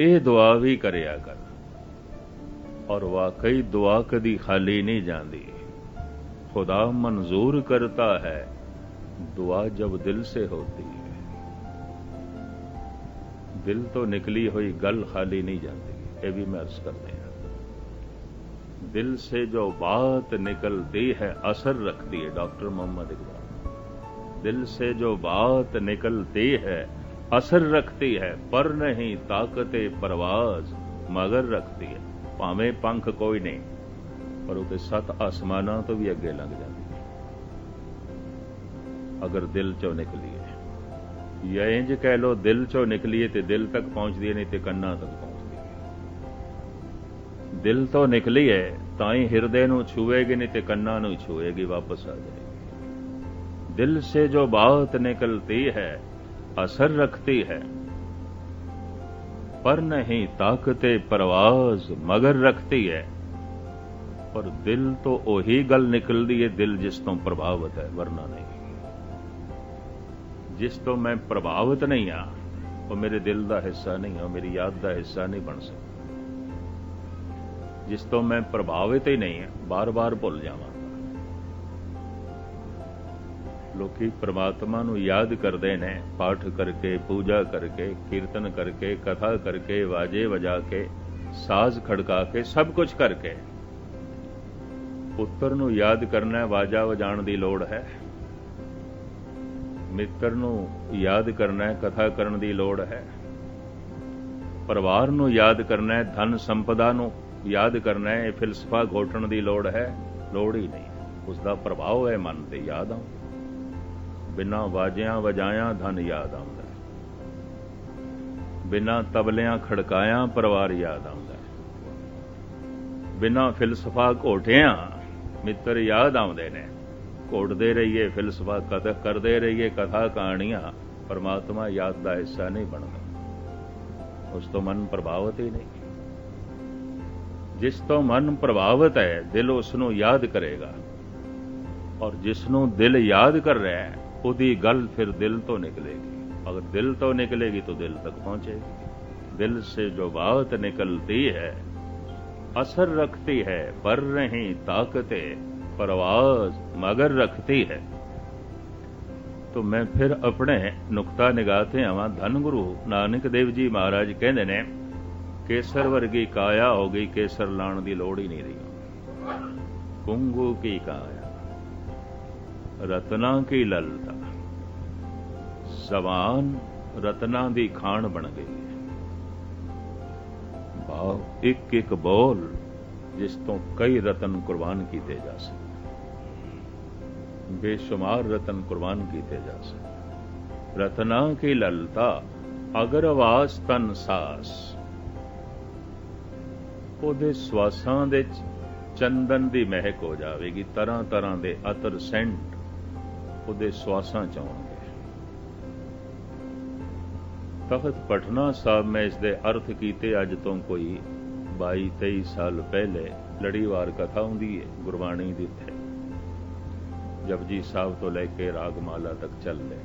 ਇਹ ਦੁਆ ਵੀ ਕਰਿਆ ਕਰ ਔਰ ਵਾਕਈ ਦੁਆ ਕਦੀ ਖਾਲੀ ਨਹੀਂ ਜਾਂਦੀ ਖੁਦਾ ਮਨਜ਼ੂਰ ਕਰਤਾ ਹੈ ਦੁਆ ਜਬ ਦਿਲ ਸੇ ਹੋਤੀ ਹੈ ਦਿਲ ਤੋਂ ਨਿਕਲੀ ਹੋਈ ਗੱਲ ਖਾਲੀ ਨਹੀਂ ਜਾਂਦੀ ਇਹ ਵੀ ਮੈਂ ਅਰਜ਼ ਕਰਦੇ ਹਾਂ दिल से जो बात निकलती है असर रखती है डॉक्टर मोहम्मद इकबाल दिल से जो बात निकलती है ਅਸਰ ਰੱਖਦੀ ਹੈ, ਪਰ ਨਹੀਂ ਤਾਕਤੇ ਪਰਵਾਜ਼ ਮਗਰ ਰੱਖਦੀ ਹੈ। ਭਾਵੇਂ ਪੰਖ ਕੋਈ ਨਹੀਂ, ਪਰ ਉਹ ਤੇ ਸੱਤ ਆਸਮਾਨਾਂ ਤੋਂ ਵੀ ਅੱਗੇ ਲੰਘ ਜਾਂਦੀ ਹੈ। ਅਗਰ ਦਿਲ ਚੋਂ ਨਿਕਲੀਏ, ਜਾਂ ਇੰਜ ਕਹਿ ਲੋ ਦਿਲ ਚੋਂ ਨਿਕਲੀਏ ਤੇ ਦਿਲ ਤੱਕ ਪਹੁੰਚਦੀ ਨਹੀਂ ਤੇ ਕੰਨਾਂ ਤੱਕ ਪਹੁੰਚਦੀ ਹੈ। ਦਿਲ ਤੋਂ ਨਿਕਲੀ ਹੈ ਤਾਂ ਹੀ ਹਿਰਦੇ ਨੂੰ ਛੂਏਗੀ, ਨਹੀਂ ਤੇ ਕੰਨਾਂ ਨੂੰ ਛੂਏਗੀ, ਵਾਪਸ ਆ ਜਾਏਗੀ। ਦਿਲ ਸੇ ਜੋ ਬਾਤ ਨਿਕਲਤੀ ਹੈ ਅਸਰ ਰਖਤੀ ਹੈ। ਪਰ ਨਹੀਂ ਤਾਕਤੇ ਪਰਵਾਜ਼ ਮਗਰ ਰਖਤੀ ਹੈ। ਪਰ ਦਿਲ ਤੋਂ ਉਹੀ ਗੱਲ ਨਿਕਲਦੀ ਹੈ ਦਿਲ ਜਿਸ ਤੋਂ ਪ੍ਰਭਾਵਿਤ ਹੈ, ਵਰਨਾ ਨਹੀਂ। ਜਿਸ ਤੋਂ ਮੈਂ ਪ੍ਰਭਾਵਿਤ ਨਹੀਂ ਆ, ਉਹ ਮੇਰੇ ਦਿਲ ਦਾ ਹਿੱਸਾ ਨਹੀਂ, ਉਹ ਮੇਰੀ ਯਾਦ ਦਾ ਹਿੱਸਾ ਨਹੀਂ ਬਣ ਸਕਦਾ। ਜਿਸ ਤੋਂ ਮੈਂ ਪ੍ਰਭਾਵਿਤ ਹੀ ਨਹੀਂ ਹਾਂ ਬਾਰ-ਬਾਰ ਭੁੱਲ ਜਾਵਾਂ। ਲੋਕੀ ਪ੍ਰਮਾਤਮਾ ਨੂੰ ਯਾਦ ਕਰਦੇ ਨੇ, ਪਾਠ ਕਰਕੇ, ਪੂਜਾ ਕਰਕੇ, ਕੀਰਤਨ ਕਰਕੇ, ਕਥਾ ਕਰਕੇ, ਵਾਜੇ ਵਜਾ ਕੇ, ਸਾਜ਼ ਖੜਕਾ ਕੇ, ਸਭ ਕੁਝ ਕਰਕੇ। ਪੁੱਤਰ ਨੂੰ ਯਾਦ ਕਰਨਾ, ਵਾਜਾ ਵਜਾਣ ਦੀ ਲੋੜ ਹੈ। ਮਿੱਤਰ ਨੂੰ ਯਾਦ ਕਰਨਾ, ਕਥਾ ਕਰਨ ਦੀ ਲੋੜ ਹੈ। ਪਰਿਵਾਰ ਨੂੰ ਯਾਦ ਕਰਨਾ, ਧਨ ਸੰਪਦਾ ਨੂੰ ਯਾਦ ਕਰਨਾ, ਇਹ ਫਿਲਸਫਾ ਘੋਟਣ ਦੀ ਲੋੜ ਹੈ। ਲੋੜ ਹੀ ਨਹੀਂ। ਉਸ ਦਾ ਪ੍ਰਭਾਵ ਹੈ ਮਨ ਤੇ, ਯਾਦ ਆਉਂਦਾ। ਬਿਨਾ ਵਾਜਿਆਂ ਵਜਾਇਆਂ ਧਨ ਯਾਦ ਆਉਂਦਾ ਬਿਨਾ ਤਬਲਿਆਂ ਖੜਕਾਇਆਂ ਪਰਿਵਾਰ ਯਾਦ ਆਉਂਦਾ ਬਿਨਾ ਫਿਲਸਫਾ ਘੋਟਿਆਂ ਮਿੱਤਰ ਯਾਦ ਆਉਂਦੇ ਨੇ। ਘੋਟਦੇ ਰਹੀਏ ਫਿਲਸਫਾ ਕਦ ਕਰਦੇ ਰਹੀਏ ਕਥਾ ਕਹਾਣੀਆਂ, ਪਰਮਾਤਮਾ ਯਾਦ ਦਾ ਹਿੱਸਾ ਨਹੀਂ ਬਣਦਾ। ਉਸ ਤੋਂ ਮਨ ਪ੍ਰਭਾਵਿਤ ਹੀ ਨਹੀਂ। ਜਿਸ ਤੋਂ ਮਨ ਪ੍ਰਭਾਵਿਤ ਹੈ, ਦਿਲ ਉਸ ਨੂੰ ਯਾਦ ਕਰੇਗਾ। ਔਰ ਜਿਸ ਨੂੰ ਦਿਲ ਯਾਦ ਕਰ ਰਿਹਾ ਹੈ ਉਹਦੀ ਗੱਲ ਫਿਰ ਦਿਲ ਤੋਂ ਨਿਕਲੇਗੀ ਅਗਰ ਦਿਲ ਤੋਂ ਨਿਕਲੇਗੀ ਤਾਂ ਦਿਲ ਤੱਕ ਪਹੁੰਚੇਗੀ ਦਿਲ ਸੇ ਜੋ ਬਾਤ ਨਿਕਲਤੀ ਹੈ असर रखती है पर नहीं ताकते परवाज मगर रखती है तो मैं ਫਿਰ ਆਪਣੇ ਨੁਕਤਾ ਨਿਗਾਹ ਤੇ ਆਵਾਂ ਧੰਨ ਗੁਰੂ ਨਾਨਕ ਦੇਵ ਜੀ ਮਹਾਰਾਜ ਕਹਿੰਦੇ ਨੇ ਕੇਸਰ ਵਰਗੀ ਕਾਇਆ ਹੋ ਗਈ ਕੇਸਰ ਲਾਣ ਦੀ ਲੋੜ ਹੀ ਨਹੀਂ ਰਹੀ ਕੁੰਗੂ ਕੀ ਕਾਇਆ ਰਤਨਾ ਕੀ ਲਲਤਾ ਸਵਾਨ ਰਤਨਾ ਦੀ ਖਾਣ ਬਣ ਗਈ। ਭਾਵ ਇੱਕ ਇੱਕ ਬੋਲ ਜਿਸ ਤੋਂ ਕਈ ਰਤਨ ਕੁਰਬਾਨ ਕੀਤੇ ਜਾ ਸਕਣ ਬੇਸ਼ੁਮਾਰ ਰਤਨ ਕੁਰਬਾਨ ਕੀਤੇ ਜਾ ਸਕਣ ਰਤਨਾ ਕੀ ਲਲਤਾ ਅਗਰਵਾਸ ਤਨ ਸਾਸ। ਉਹਦੇ ਸਵਾਸਾਂ ਦੇ ਚੰਦਨ ਦੀ ਮਹਿਕ ਹੋ ਜਾਵੇਗੀ, ਤਰ੍ਹਾਂ ਤਰ੍ਹਾਂ ਦੇ ਅਤਰ ਸੈਂਟ ਉਹਦੇ ਸਵਾਸਾਂ ਚ ਆਉਣਗੇ। ਤਖਤ ਪਟਨਾ ਸਾਹਿਬ ਮੈਂ ਇਸ ਦੇ ਅਰਥ ਕੀਤੇ, ਅੱਜ ਤੋਂ ਕੋਈ 22 23 ਸਾਲ ਪਹਿਲੇ ਲੜੀਵਾਰ ਕਥਾ ਹੁੰਦੀ ਹੈ ਗੁਰਬਾਣੀ ਦੀ ਇੱਥੇ ਜਪਜੀ ਸਾਹਿਬ ਤੋਂ ਲੈ ਕੇ ਰਾਗਮਾਲਾ ਤੱਕ ਚੱਲਦੇ ਨੇ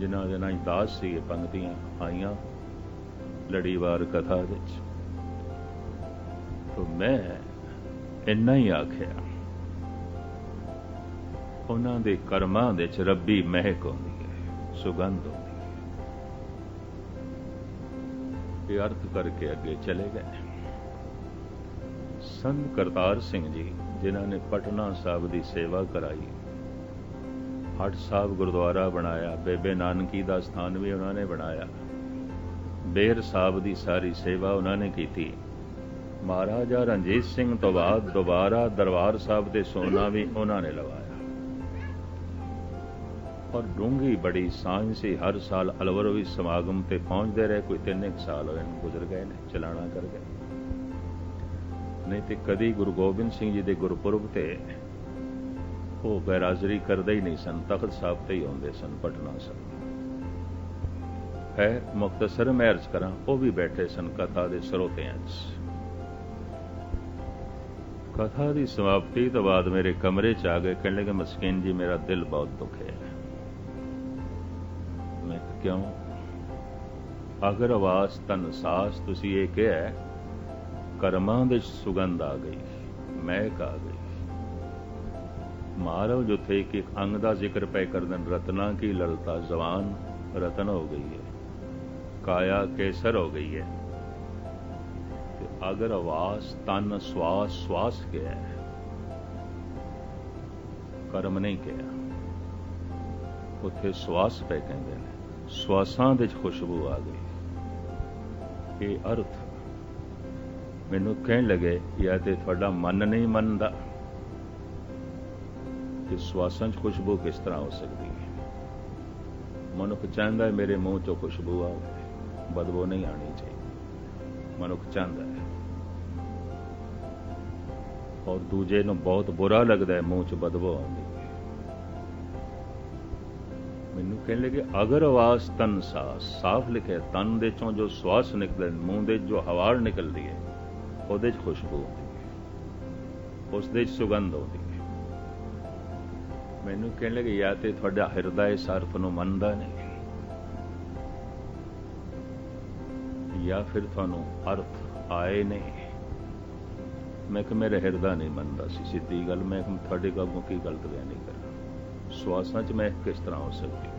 ਜਿਨ੍ਹਾਂ ਦੇ ਨਾਲ ਦਾਸ ਸੀ, ਇਹ ਪੰਕਤੀਆਂ ਆਈਆਂ ਲੜੀਵਾਰ ਕਥਾ ਵਿੱਚ। ਤੋਂ ਮੈਂ ਇੰਨਾ ਹੀ ਆਖਿਆ। ਉਹਨਾਂ ਦੇ ਕਰਮਾਂ ਦੇ ਚ ਰੱਬੀ ਮਹਿਕ ਹੁੰਦੀ ਹੈ, ਸੁਗੰਧ ਹੁੰਦੀ ਇਹ ਅਰਥ ਕਰਕੇ ਅੱਗੇ ਚਲੇ ਗਏ। ਸੰਤ ਕਰਤਾਰ ਸਿੰਘ ਜੀ, ਜਿਨ੍ਹਾਂ ਨੇ ਪਟਨਾ ਸਾਹਿਬ ਦੀ ਸੇਵਾ ਕਰਾਈ, ਹਟ ਸਾਹਿਬ ਗੁਰਦੁਆਰਾ ਬਣਾਇਆ, ਬੇਬੇ ਨਾਨਕੀ ਦਾ ਸਥਾਨ ਵੀ ਉਹਨਾਂ ਨੇ ਬਣਾਇਆ, ਬੇਰ ਸਾਹਿਬ ਦੀ ਸਾਰੀ ਸੇਵਾ ਉਹਨਾਂ ਨੇ ਕੀਤੀ। ਮਹਾਰਾਜਾ ਰਣਜੀਤ ਸਿੰਘ ਤੋਂ ਬਾਅਦ ਦੁਬਾਰਾ ਦਰਬਾਰ ਸਾਹਿਬ ਦੇ ਸੋਨਾ ਵੀ ਉਹਨਾਂ ਨੇ ਲਵਾਇਆ। ਔਰ ਡੂੰਗੀ ਬੜੀ ਸਾਂਝ ਸੀ। ਹਰ ਸਾਲ ਅਲਵਰਵੀ ਸਮਾਗਮ ਤੇ ਪਹੁੰਚਦੇ ਰਹੇ। ਕੋਈ ਤਿੰਨ ਇੱਕ ਸਾਲ ਹੋਏ ਨੇ ਗੁਜ਼ਰ ਗਏ ਨੇ, ਚਲਾਣਾ ਕਰ ਗਏ। ਨਹੀਂ ਤੇ ਕਦੀ ਗੁਰੂ ਗੋਬਿੰਦ ਸਿੰਘ ਜੀ ਦੇ ਗੁਰਪੁਰਬ ਤੇ ਉਹ ਬੈਰਾਜ਼ਰੀ ਕਰਦੇ ਹੀ ਨਹੀਂ ਸਨ। ਤਖਤ ਸਾਹਿਬ ਤੇ ਹੀ ਆਉਂਦੇ ਸਨ, ਪਟਨਾ ਸਾਹਿਬ। ਹੈ ਮੁਕਤਸਰ ਮੈਂ ਅਰਜ਼ ਕਰਾਂ, ਉਹ ਵੀ ਬੈਠੇ ਸਨ ਕਥਾ ਦੇ ਸਰੋਤਿਆਂ 'ਚ। ਕਥਾ ਦੀ ਸਮਾਪਤੀ ਤੋਂ ਬਾਅਦ ਮੇਰੇ ਕਮਰੇ 'ਚ ਆ ਗਏ। ਕਹਿਣ ਲੱਗੇ, ਮਸਕੀਨ ਜੀ, ਮੇਰਾ ਦਿਲ ਬਹੁਤ ਦੁਖੇ ਹੈ। ਕਿਉਂ? ਅਗਰ ਆਵਾਸ ਤਨ ਸਾਸ ਤੁਸੀਂ ਇਹ ਕਿਹਾ ਕਰਮਾਂ ਦੇ ਸੁਗੰਧ ਆ ਗਈ, ਮਹਿਕ ਆ ਗਈ। ਮਾਰਵ ਜੁਥੇ ਇੱਕ ਇੱਕ ਅੰਗ ਦਾ ਜ਼ਿਕਰ ਪੈ ਕਰਦਨ, ਰਤਨਾ ਕੀ ਲਲਤਾ, ਜ਼ਵਾਨ ਰਤਨ ਹੋ ਗਈ ਹੈ। ਕਾਇਆ ਕੇਸਰ ਹੋ ਗਈ ਹੈ। ਤੇ ਅਗਰ ਆਵਾਸ ਤਨ ਸਵਾਸ ਸਵਾਸ ਕਿਹਾ ਕਰਮ ਨਹੀਂ ਕਿਹਾ। ਉੱਥੇ ਸਵਾਸ ਪੈ ਕਹਿੰਦੇ ਨੇ। ਸਵਾਸਾਂ ਦੇ ਵਿੱਚ ਖੁਸ਼ਬੂ ਆ ਗਈ। ਇਹ ਅਰਥ ਮੈਨੂੰ ਕਹਿਣ ਲੱਗੇ ਜਾਂ ਤੇ ਤੁਹਾਡਾ ਮਨ ਨਹੀਂ ਮੰਨਦਾ ਕਿ ਸਵਾਸਾਂ 'ਚ ਖੁਸ਼ਬੂ ਕਿਸ ਤਰ੍ਹਾਂ ਹੋ ਸਕਦੀ ਹੈ। ਮਨੁੱਖ ਚਾਹੁੰਦਾ ਹੈ ਮੇਰੇ ਮੂੰਹ 'ਚੋਂ ਖੁਸ਼ਬੂ ਆਵੇ ਬਦਬੂ ਨਹੀਂ ਆਣੀ ਚਾਹੀਦੀ। ਮਨੁੱਖ ਚਾਹੁੰਦਾ ਹੈ। ਔਰ ਦੂਜੇ ਨੂੰ ਬਹੁਤ ਬੁਰਾ ਲੱਗਦਾ ਹੈ ਮੂੰਹ 'ਚ ਬਦਬੂ ਆਉਂਦੀ। ਹੈ ਮੈਨੂੰ ਕਹਿਣ ਲੱਗੇ ਅਗਰ ਆਵਾਜ਼ ਤਨ ਸਾਸ ਸਾਫ਼ ਲਿਖਿਆ ਤਨ ਦੇ ਚੋਂ ਜੋ ਸਵਾਸ ਨਿਕਲਦੇ ਮੂੰਹ ਦੇ ਜੋ ਹਵਾ ਨਿਕਲਦੀ ਹੈ, ਉਹਦੇ 'ਚ ਖੁਸ਼ਬੂ ਹੁੰਦੀ ਹੈ। ਉਸ ਦੇ 'ਚ ਸੁਗੰਧ ਹੁੰਦੀ ਹੈ। ਮੈਨੂੰ ਕਹਿਣ ਲੱਗੇ ਜਾਂ ਤੇ ਤੁਹਾਡਾ ਹਿਰਦਾ ਇਸ ਅਰਥ ਨੂੰ ਮੰਨਦਾ ਨਹੀਂ। ਜਾਂ ਫਿਰ ਤੁਹਾਨੂੰ ਅਰਥ ਆਏ ਨਹੀਂ। ਮੈਂ ਕਿ ਮੇਰਾ ਹਿਰਦਾ ਨਹੀਂ ਮੰਨਦਾ ਸੀ, ਸਿੱਧੀ ਗੱਲ, ਮੈਂ ਕਿ ਤੁਹਾਡੇ ਕੋਲੋਂ ਕੀ ਗਲਤ ਬਿਆਨ ਨਹੀਂ ਕਰ? ਸਵਾਸਾਂ 'ਚ ਮੈਂ ਕਿਸ ਤਰ੍ਹਾਂ ਹੋ ਸਕਦੀ ਹੈ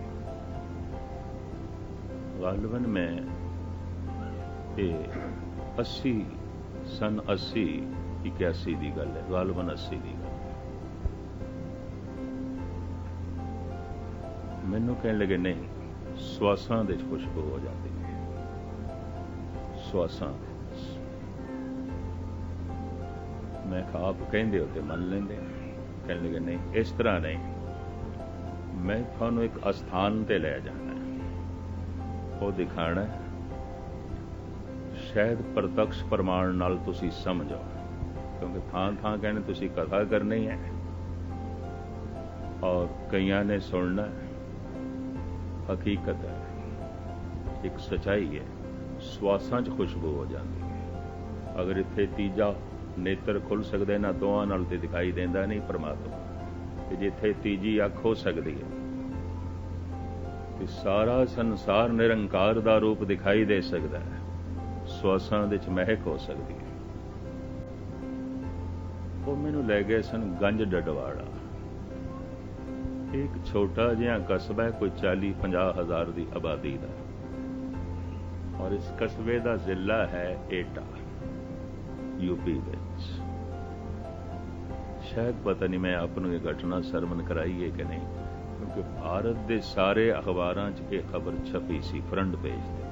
ਗਾਲਬਨ ਮੈਂ ਇਹ 80 ਸਨ 80 81 ਦੀ ਗੱਲ ਹੈ। ਗਾਲਬਨ 80 ਦੀ ਗੱਲ ਮੈਨੂੰ ਕਹਿਣ ਲੱਗੇ, ਨਹੀਂ, ਸਵਾਸਾਂ ਦੇ 'ਚ ਖੁਸ਼ਬੂ ਹੋ ਜਾਂਦੀ ਹੈ। ਸਵਾਸਾਂ। ਮੈਂ ਕਿਹਾ ਕਹਿੰਦੇ ਹੋ ਤੇ ਮੰਨ ਲੈਂਦੇ ਕਹਿਣ ਲੱਗੇ, ਨਹੀਂ, ਇਸ ਤਰ੍ਹਾਂ ਨਹੀਂ। ਮੈਂ ਤੁਹਾਨੂੰ ਇੱਕ ਅਸਥਾਨ ਤੇ ਲੈ ਜਾਣਾ ਉਹ ਦਿਖਾਣਾ ਸ਼ਾਇਦ ਪ੍ਰਤੱਖ ਪ੍ਰਮਾਣ ਨਾਲ ਤੁਸੀਂ ਸਮਝੋ ਕਿਉਂਕਿ ਥਾਂ ਥਾਂ ਕਹਿੰਦੇ ਤੁਸੀਂ ਕਥਾ ਕਰਨੀ ਹੈ। ਔਰ ਕਈਆਂ ਨੇ ਸੁਣਨਾ ਹਕੀਕਤ ਹੈ, ਇੱਕ ਸਚਾਈ ਹੈ, ਸਵਾਸਾਂ 'ਚ ਖੁਸ਼ਬੂ ਹੋ ਜਾਂਦੀ ਹੈ। ਅਗਰ ਇੱਥੇ ਤੀਜਾ ਨੇਤਰ ਖੁੱਲ ਸਕਦੇ ਨਾ ਦੋਹਾਂ ਨਾਲ ਤੇ ਦਿਖਾਈ ਦਿੰਦਾ ਨਹੀਂ ਪਰਮਾਤਮਾ। ਤੇ ਜਿੱਥੇ ਤੀਜੀ ਅੱਖ ਹੋ ਸਕਦੀ ਹੈ। ਤੇ ਸਾਰਾ ਸੰਸਾਰ ਨਿਰੰਕਾਰ ਦਾ ਰੂਪ ਦਿਖਾਈ ਦੇ ਸਕਦਾ ਹੈ। ਸਵਾਸਾਂ ਦੇ ਚ ਮਹਿਕ ਹੋ ਸਕਦੀ ਹੈ। ਉਹ ਮੈਨੂੰ ਲੈ ਗਏ ਸਨ ਗੰਜ ਡਡਵਾੜਾ। ਇੱਕ ਛੋਟਾ ਜਿਹਾ ਕਸਬਾ ਹੈ, ਕੋਈ 40 50 ਹਜ਼ਾਰ ਦੀ ਆਬਾਦੀ ਦਾ। ਔਰ ਇਸ ਕਸਬੇ ਦਾ ਜ਼ਿਲ੍ਹਾ ਹੈ ਏਟਾ ਯੂਪੀ ਵਿੱਚ। ਸ਼ਾਇਦ ਪਤਾ ਨਹੀਂ ਮੈਂ ਆਪ ਨੂੰ ਇਹ ਘਟਨਾ ਸਰਮਨ ਕਰਾਈ ਹੈ ਕਿ ਨਹੀਂ? ਕਿਉਂਕਿ ਭਾਰਤ ਦੇ ਸਾਰੇ ਅਖਬਾਰਾਂ 'ਚ ਇਹ ਖਬਰ ਛਪੀ ਸੀ, ਫਰੰਟ ਪੇਜ ਤੇ।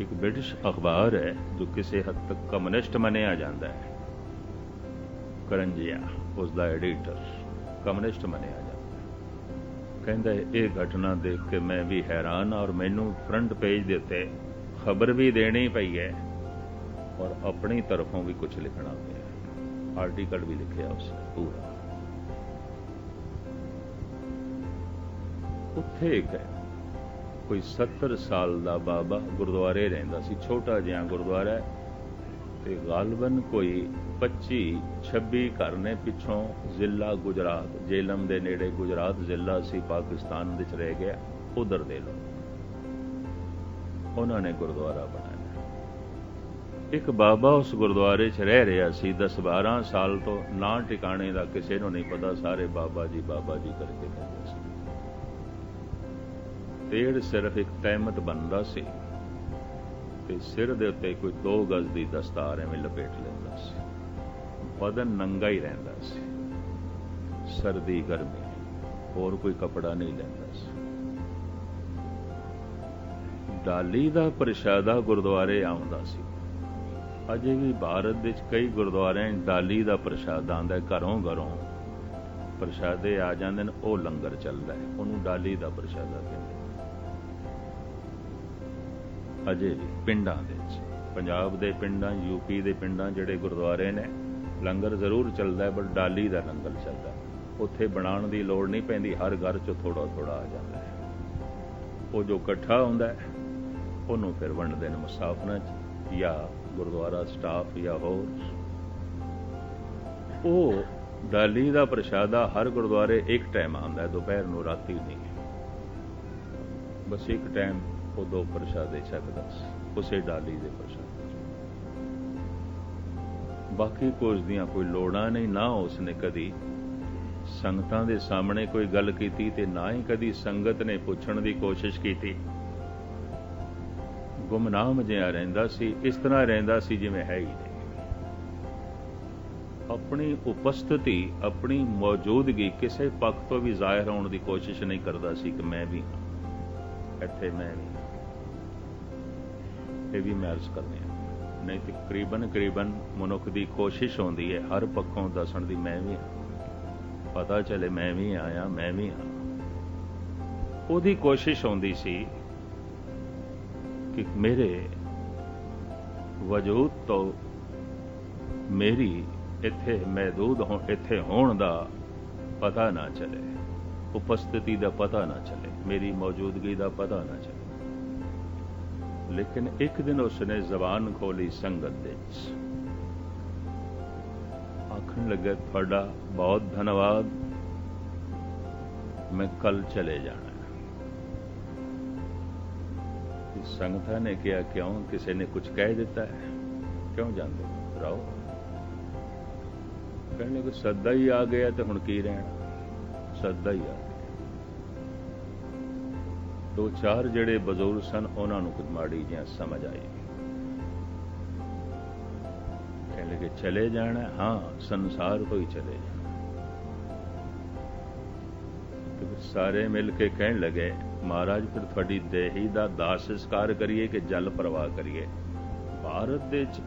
ਇੱਕ ਬ੍ਰਿਟਿਸ਼ ਅਖਬਾਰ ਹੈ, ਜੋ ਕਿਸੇ ਹੱਦ ਤੱਕ ਕਮਿਊਨਿਸਟ ਮੰਨਿਆ ਜਾਂਦਾ ਹੈ। ਕਰੰਜੀਆ ਉਸ ਦਾ ਐਡੀਟਰ, ਕਮਿਊਨਿਸਟ ਮੰਨਿਆ ਜਾਂਦਾ ਕਹਿੰਦਾ ਇਹ ਘਟਨਾ ਦੇਖ ਕੇ ਮੈਂ ਵੀ ਹੈਰਾਨ ਔਰ ਮੈਨੂੰ ਫਰੰਟ ਪੇਜ ਦੇ ਉੱਤੇ ਖਬਰ ਵੀ ਦੇਣੀ ਪਈ ਹੈ ਔਰ ਆਪਣੀ ਤਰਫੋਂ ਵੀ ਕੁਝ ਲਿਖਣਾ ਪਿਆ। ਆਰਟੀਕਲ ਵੀ ਲਿਖਿਆ ਉਸ ਪੂਰਾ। ਉੱਥੇ ਇੱਕ ਕੋਈ 70 ਸਾਲ ਦਾ ਬਾਬਾ ਗੁਰਦੁਆਰੇ ਰਹਿੰਦਾ ਸੀ, ਛੋਟਾ ਜਿਹਾ ਗੁਰਦੁਆਰਾ ਤੇ ਗਾਲਬਨ ਕੋਈ 25 26 ਘਰ ਨੇ ਪਿੱਛੋਂ ਜ਼ਿਲ੍ਹਾ ਗੁਜਰਾਤ, ਜੇਲਮ ਦੇ ਨੇੜੇ ਗੁਜਰਾਤ ਜ਼ਿਲ੍ਹਾ ਸੀ, ਪਾਕਿਸਤਾਨ ਵਿੱਚ ਰਹਿ ਗਿਆ, ਉਧਰ ਦੇ ਲੋਕ। ਉਹਨਾਂ ਨੇ ਗੁਰਦੁਆਰਾ ਬਣਾਇਆ। ਇੱਕ ਬਾਬਾ ਉਸ ਗੁਰਦੁਆਰੇ 'ਚ ਰਹਿ ਰਿਹਾ ਸੀ 10 12 ਸਾਲ ਤੋਂ, ਨਾਂ ਟਿਕਾਣੇ ਦਾ ਕਿਸੇ ਨੂੰ ਨਹੀਂ ਪਤਾ, ਸਾਰੇ ਬਾਬਾ ਜੀ ਬਾਬਾ ਜੀ ਕਰਕੇ ਕਹਿੰਦੇ ਸੀ। ਤੇੜ ਸਿਰਫ ਇੱਕ ਤਹਿਮਤ ਬੰਦਾ ਸੀ ਤੇ ਸਿਰ ਦੇ ਉੱਤੇ ਕੋਈ 2 ਗਜ਼ ਦੀ ਦਸਤਾਰ ਐਵੇਂ ਲਪੇਟ ਲੈਂਦਾ ਸੀ। ਬਦਨ ਨੰਗਾ ਹੀ ਰਹਿੰਦਾ ਸੀ। ਸਰਦੀ, ਗਰਮੀ, ਹੋਰ ਕੋਈ ਕਪੜਾ ਨਹੀਂ ਲੈਂਦਾ ਸੀ। ਡਾਲੀ ਦਾ ਪ੍ਰਸ਼ਾਦਾ ਗੁਰਦੁਆਰੇ ਆਉਂਦਾ ਸੀ। ਅਜੇ ਵੀ ਭਾਰਤ ਵਿੱਚ ਕਈ ਗੁਰਦੁਆਰਿਆਂ 'ਚ ਡਾਲੀ ਦਾ ਪ੍ਰਸ਼ਾਦ ਆਉਂਦਾ ਘਰੋਂ ਘਰੋਂ। ਪ੍ਰਸ਼ਾਦੇ ਆ ਜਾਂਦੇ ਨੇ, ਉਹ ਲੰਗਰ ਚੱਲਦਾ ਹੈ। ਉਹਨੂੰ ਡਾਲੀ ਦਾ ਪ੍ਰਸ਼ਾਦਾ ਕਹਿੰਦੇ ਅਜੇ ਵੀ ਪਿੰਡਾਂ ਦੇ ਵਿੱਚ, ਪੰਜਾਬ ਦੇ ਪਿੰਡਾਂ ਯੂਪੀ ਦੇ ਪਿੰਡਾਂ ਜਿਹੜੇ ਗੁਰਦੁਆਰੇ ਨੇ, ਲੰਗਰ ਜ਼ਰੂਰ ਚੱਲਦਾ ਹੈ ਪਰ ਡਾਲੀ ਦਾ ਲੰਗਰ ਚੱਲਦਾ ਉੱਥੇ ਬਣਾਉਣ ਦੀ ਲੋੜ ਨਹੀਂ ਪੈਂਦੀ, ਹਰ ਘਰ 'ਚ ਥੋੜਾ ਥੋੜਾ ਆ ਜਾਂਦਾ ਹੈ। ਉਹ ਜੋ ਇਕੱਠਾ ਹੁੰਦਾ ਹੈ, ਉਹਨੂੰ ਫਿਰ ਵੰਡਦੇ ਨੇ ਮੁਸਾਫਰਾਂ 'ਚ ਜਾਂ ਗੁਰਦੁਆਰਾ ਸਟਾਫ ਜਾਂ ਹੋਰ। ਉਹ ਡਾਲੀ ਦਾ ਪ੍ਰਸ਼ਾਦਾ ਹਰ ਗੁਰਦੁਆਰੇ ਇੱਕ ਟਾਈਮ ਆਉਂਦਾ ਦੁਪਹਿਰ ਨੂੰ ਰਾਤੀ ਨਹੀਂ। ਬਸ ਇੱਕ ਟਾਈਮ ਉਹ ਦੋ ਪ੍ਰਸ਼ਾਦੇ ਛਕਦਾ ਸੀ ਉਸੇ ਡਾਲੀ ਦੇ ਪ੍ਰਸ਼ਾਦੇ ਬਾਕੀ ਕੁਝ ਦੀਆਂ ਕੋਈ ਲੋੜਾਂ ਨਹੀਂ, ਨਾ ਉਸਨੇ ਕਦੀ ਸੰਗਤਾਂ ਦੇ ਸਾਹਮਣੇ ਕੋਈ ਗੱਲ ਕੀਤੀ ਤੇ ਨਾ ਹੀ ਕਦੀ ਸੰਗਤ ਨੇ ਪੁੱਛਣ ਦੀ ਕੋਸ਼ਿਸ਼ ਕੀਤੀ। ਗੁਮਨਾਮ ਜਿਹਾ ਰਹਿੰਦਾ ਸੀ, ਇਸ ਤਰ੍ਹਾਂ ਰਹਿੰਦਾ ਸੀ ਜਿਵੇਂ ਹੈ ਹੀ ਨਹੀਂ। ਆਪਣੀ ਉਪਸਥਿਤੀ, ਆਪਣੀ ਮੌਜੂਦਗੀ ਕਿਸੇ ਪੱਖ ਤੋਂ ਵੀ ਜ਼ਾਹਿਰ ਹੋਣ ਦੀ ਕੋਸ਼ਿਸ਼ ਨਹੀਂ ਕਰਦਾ ਸੀ ਕਿ ਮੈਂ ਵੀ ਇੱਥੇ ਮੈਂ ਵੀ ਇਹ ਵੀ ਮੈਂ ਅਰਜ਼ ਕਰਨੀ ਹੈ। ਨਹੀਂ ਤੇ ਕਰੀਬਨ ਕਰੀਬਨ ਮਨੁੱਖ ਦੀ ਕੋਸ਼ਿਸ਼ ਹੁੰਦੀ ਹੈ, ਹਰ ਪੱਖੋਂ ਦੱਸਣ ਦੀ ਮੈਂ ਵੀ ਹਾਂ। ਪਤਾ ਚਲੇ ਮੈਂ ਵੀ ਆਇਆ, ਮੈਂ ਵੀ ਹਾਂ। ਉਹਦੀ ਕੋਸ਼ਿਸ਼ ਹੁੰਦੀ ਸੀ ਕਿ ਮੇਰੇ ਵਜੂਦ ਤੋਂ ਮੇਰੀ ਇੱਥੇ ਮੌਜੂਦ ਹੋ ਇੱਥੇ ਹੋਣ ਦਾ ਪਤਾ ਨਾ ਚਲੇ। ਉਪਸਥਿਤੀ ਦਾ ਪਤਾ ਨਾ ਚਲੇ। ਮੇਰੀ ਮੌਜੂਦਗੀ ਦਾ ਪਤਾ ਨਾ ਚਲੇ। ਲੇਕਿਨ ਇੱਕ ਦਿਨ ਉਸਨੇ ਜ਼ਬਾਨ ਖੋਲੀ ਸੰਗਤ ਦੇ ਵਿੱਚ। ਆਖਣ ਲੱਗਾ, ਤੁਹਾਡਾ ਬਹੁਤ ਧੰਨਵਾਦ। ਮੈਂ ਕੱਲ ਚਲੇ ਜਾਣਾ ਸੰਗਤਾਂ ਨੇ ਕਿਹਾ, ਕਿਉਂ ਕਿਸੇ ਨੇ ਕੁਝ ਕਹਿ ਦਿੱਤਾ ਹੈ? ਕਿਉਂ ਜਾਂਦੇ ਰਹੋ ਕਹਿੰਦੇ ਕਿ ਸੱਦਾ ਹੀ ਆ ਗਿਆ ਤੇ ਹੁਣ ਕੀ ਰਹਿਣਾ? ਸੱਦਾ ਹੀ ਆ ਗਿਆ। ਦੋ ਚਾਰ ਜਿਹੜੇ ਬਜ਼ੁਰਗ ਸਨ, ਉਹਨਾਂ ਨੂੰ ਕੁਝ ਮਾੜੀ ਜਿਹਾ ਸਮਝ ਆਈ। ਕਹਿੰਦੇ ਕਿ ਚਲੇ ਜਾਣਾ? ਹਾਂ, ਸੰਸਾਰ ਤੋਂ ਚਲੇ ਜਾਣਾ। ਤੇ ਸਾਰੇ ਮਿਲ ਕੇ ਕਹਿਣ ਲੱਗੇ ਮਹਾਰਾਜ, ਫਿਰ ਤੁਹਾਡੀ ਦੇਹੀ ਦਾ ਦਾਸ ਸੰਸਕਾਰ ਕਰੀਏ ਕਿ ਜਲ ਪ੍ਰਵਾਹ ਕਰੀਏ? ਭਾਰਤ ਦੇ ਵਿੱਚ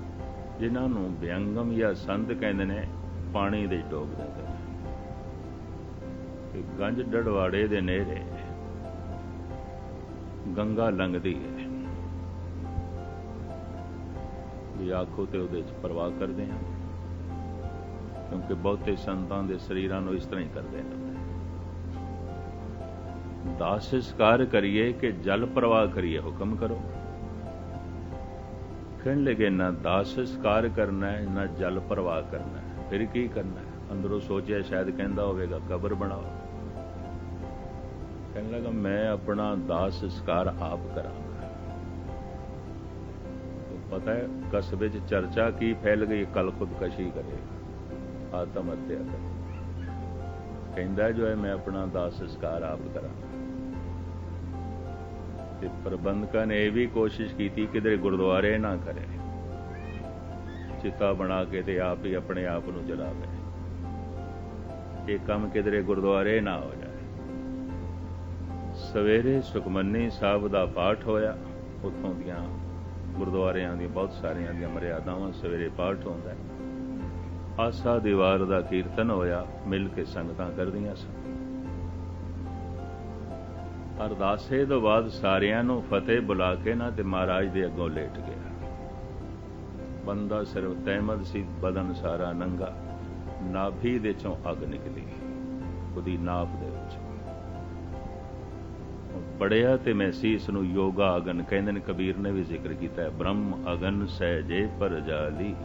ਜਿਨ੍ਹਾਂ ਨੂੰ ਵਿਅੰਗਮ ਜਾਂ ਸੰਤ ਕਹਿੰਦੇ ਨੇ, ਪਾਣੀ ਦੇ ਡੋਬ ਦਿੰਦੇ ਨੇ। ਤੇ ਗੰਜ ਡੜਵਾੜੇ ਦੇ ਨੇੜੇ ਗੰਗਾ ਲੰਘਦੀ ਹੈ। ਵੀ ਆਖੋ ਤੇ ਉਹਦੇ ਚ ਪ੍ਰਵਾਹ ਕਰਦੇ ਹਾਂ ਕਿਉਂਕਿ ਬਹੁਤੇ ਸੰਤਾਂ ਦੇ ਸਰੀਰਾਂ ਨੂੰ ਇਸ ਤਰ੍ਹਾਂ ਹੀ ਕਰਦੇ ਨੇ। ਦਾਸ ਸੰਸਕਾਰ ਕਰੀਏ ਕਿ ਜਲ ਪ੍ਰਵਾਹ ਕਰੀਏ, ਹੁਕਮ ਕਰੋ। ਕਹਿਣ ਲੱਗੇ, ਨਾ ਦਾਸ ਸੰਸਕਾਰ ਕਰਨਾ ਹੈ, ਨਾ ਜਲ ਪ੍ਰਵਾਹ ਕਰਨਾ ਹੈ। ਫਿਰ ਕੀ ਕਰਨਾ ਹੈ? ਅੰਦਰੋਂ ਸੋਚਿਆ ਸ਼ਾਇਦ ਕਹਿੰਦਾ ਹੋਵੇਗਾ, ਕਬਰ ਬਣਾਓ। ਕਹਿਣ ਲੱਗਾ, ਮੈਂ ਆਪਣਾ ਦਾਸ ਸੰਸਕਾਰ ਆਪ ਕਰਾਂਗਾ। ਪਤਾ ਹੈ, ਕਸਬੇ 'ਚ ਚਰਚਾ ਕੀ ਫੈਲ ਗਈ, ਕੱਲ ਖੁਦਕਸ਼ੀ ਕਰੇਗਾ। ਆਤਮ ਹੱਤਿਆ ਕਰੇ ਕਹਿੰਦਾ ਜੋ ਹੈ, ਮੈਂ ਆਪਣਾ ਦਾਸ ਸੰਸਕਾਰ ਆਪ ਕਰਾਂਗਾ ਤੇ ਪ੍ਰਬੰਧਕਾਂ ਨੇ ਇਹ ਵੀ ਕੋਸ਼ਿਸ਼ ਕੀਤੀ ਕਿਧਰੇ ਗੁਰਦੁਆਰੇ ਨਾ ਕਰੇ। ਚਿੱਤਾ ਬਣਾ ਕੇ ਤੇ ਆਪ ਹੀ ਆਪਣੇ ਆਪ ਨੂੰ ਜਲਾਵੇ ਇਹ ਕੰਮ ਕਿਧਰੇ ਗੁਰਦੁਆਰੇ ਨਾ ਹੋ ਜਾਏ। ਸਵੇਰੇ ਸੁਖਮਨੀ ਸਾਹਿਬ ਦਾ ਪਾਠ ਹੋਇਆ। ਉਥੋਂ ਦੀਆਂ ਗੁਰਦੁਆਰਿਆਂ ਦੀਆਂ ਬਹੁਤ ਸਾਰੀਆਂ ਦੀਆਂ ਮਰਿਆਦਾਵਾਂ ਸਵੇਰੇ ਪਾਠ ਹੁੰਦਾ ਹੈ। ਆਸਾ ਦੀਵਾਰ ਦਾ ਕੀਰਤਨ ਹੋਇਆ, ਮਿਲ ਕੇ ਸੰਗਤਾਂ ਕਰਦੀਆਂ ਸਨ। ਅਰਦਾਸੇ ਤੋਂ ਬਾਅਦ ਸਾਰਿਆਂ ਨੂੰ ਫਤਿਹ ਬੁਲਾ ਕੇ ਨਾ ਤੇ ਮਹਾਰਾਜ ਦੇ ਅੱਗੋਂ ਲੇਟ ਗਿਆ। ਬੰਦਾ ਸਿਰਫ ਤਹਿਮਦ ਸੀ, ਬਦਨ ਸਾਰਾ ਨੰਗਾ। ਨਾਭੀ ਦੇ ਚੋਂ ਅੱਗ ਨਿਕਲੀ, ਉਹਦੀ ਨਾਭ ਦੇ ਵਿੱਚ। ਪੜਿਆ ਤੇ ਮੈਂ ਸੀ ਇਸ ਨੂੰ ਯੋਗਾ ਅਗਨ ਕਹਿੰਦੇ ਨੇ, ਕਬੀਰ ਨੇ ਵੀ ਜ਼ਿਕਰ ਕੀਤਾ ਹੈ, ਬ੍ਰਹਮ ਅਗਨ ਸਹਿਜੇ ਪਰ ਜਾਲੀ।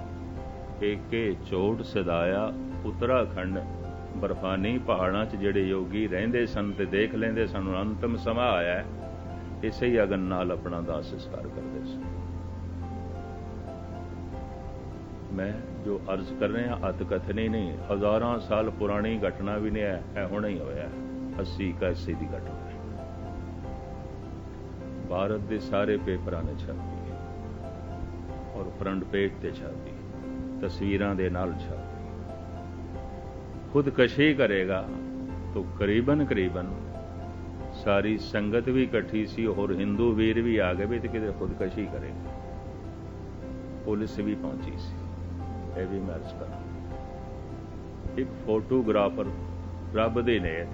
ਏਕੇ ਚੋਟ ਸਦਾਇਆ, ਉੱਤਰਾਖੰਡ, ਬਰਫਾਨੀ ਪਹਾੜਾਂ 'ਚ ਜਿਹੜੇ ਯੋਗੀ ਰਹਿੰਦੇ ਸਨ ਤੇ ਦੇਖ ਲੈਂਦੇ ਸਨ ਅੰਤਮ ਸਮਾਂ ਆਇਆ ਇਸੇ ਹੀ ਅਗਨ ਨਾਲ ਆਪਣਾ ਦਾਸ ਸੰਸਕਾਰ ਕਰਦੇ ਸਨ। ਮੈਂ ਜੋ ਅਰਜ਼ ਕਰ ਰਿਹਾ, ਅਤ ਕਥਨੀ ਨਹੀਂ, ਹਜ਼ਾਰਾਂ ਸਾਲ ਪੁਰਾਣੀ ਘਟਨਾ ਵੀ ਨਹੀਂ ਹੈ, ਇਹ ਹੁਣੇ ਹੀ ਹੋਇਆ 80 81 ਦੀ ਘਟਨਾ ਭਾਰਤ ਦੇ ਸਾਰੇ ਪੇਪਰਾਂ ਨੇ ਛਾਪੀ ਔਰ ਫਰੰਟ ਪੇਜ ਤੇ ਛਾਪੀ ਤਸਵੀਰਾਂ ਦੇ ਨਾਲ ਛਾਪੀ ਖੁਦਕਸ਼ੀ ਕਰੇਗਾ ਤਾਂ ਕਰੀਬਨ ਕਰੀਬਨ ਸਾਰੀ ਸੰਗਤ ਵੀ ਇਕੱਠੀ ਸੀ, ਹੋਰ ਹਿੰਦੂ ਵੀਰ ਵੀ ਆ ਗਏ ਵੀ ਤੇ ਕਿਤੇ ਖੁਦਕਸ਼ੀ ਕਰੇਗਾ। ਪੁਲਿਸ ਵੀ ਪਹੁੰਚੀ ਸੀ, ਇਹ ਵੀ ਮੈਂ ਅਰਜ਼ ਕਰਾਂ ਇੱਕ ਫੋਟੋਗ੍ਰਾਫਰ ਰੱਬ ਦੇ ਨੇ,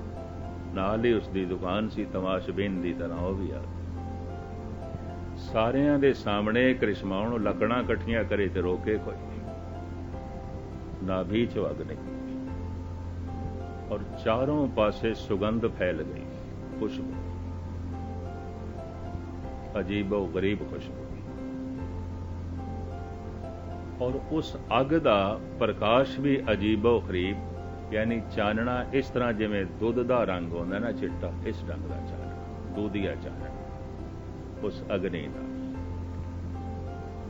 ਨਾਲ ਹੀ ਉਸ ਦੀ ਦੁਕਾਨ ਸੀ ਤਮਾਸ਼ਬੀਨ ਦੀ ਤਰ੍ਹਾਂ ਉਹ ਵੀ ਆ ਗਿਆ। ਸਾਰਿਆਂ ਦੇ ਸਾਹਮਣੇ ਕ੍ਰਿਸ਼ਮਾ ਨੂੰ ਲੱਗਣਾ ਇਕੱਠੀਆਂ ਕਰੇ ਤੇ ਰੋਕੇ ਕੋਈ। ਨਾਭੀ ਨਾ ਵੀ ਨਹੀਂ ਔਰ ਚਾਰੋਂ ਪਾਸੇ ਸੁਗੰਧ ਫੈਲ ਗਈ ਖੁਸ਼ਬੂ ਅਜੀਬੋ ਗਰੀਬ ਖੁਸ਼ਬੂ ਔਰ ਉਸ ਅੱਗ ਦਾ ਪ੍ਰਕਾਸ਼ ਵੀ ਅਜੀਬੋ ਗਰੀਬ ਯਾਨੀ ਚਾਨਣਾ ਇਸ ਤਰ੍ਹਾਂ ਜਿਵੇਂ ਦੁੱਧ ਦਾ ਰੰਗ ਹੁੰਦਾ ਨਾ ਚਿੱਟਾ ਇਸ ਰੰਗ ਦਾ ਚਾਨਣਾ ਦੁਧੀਆ ਚਾਨਣਾ ਉਸ ਅਗਨੀ ਦਾ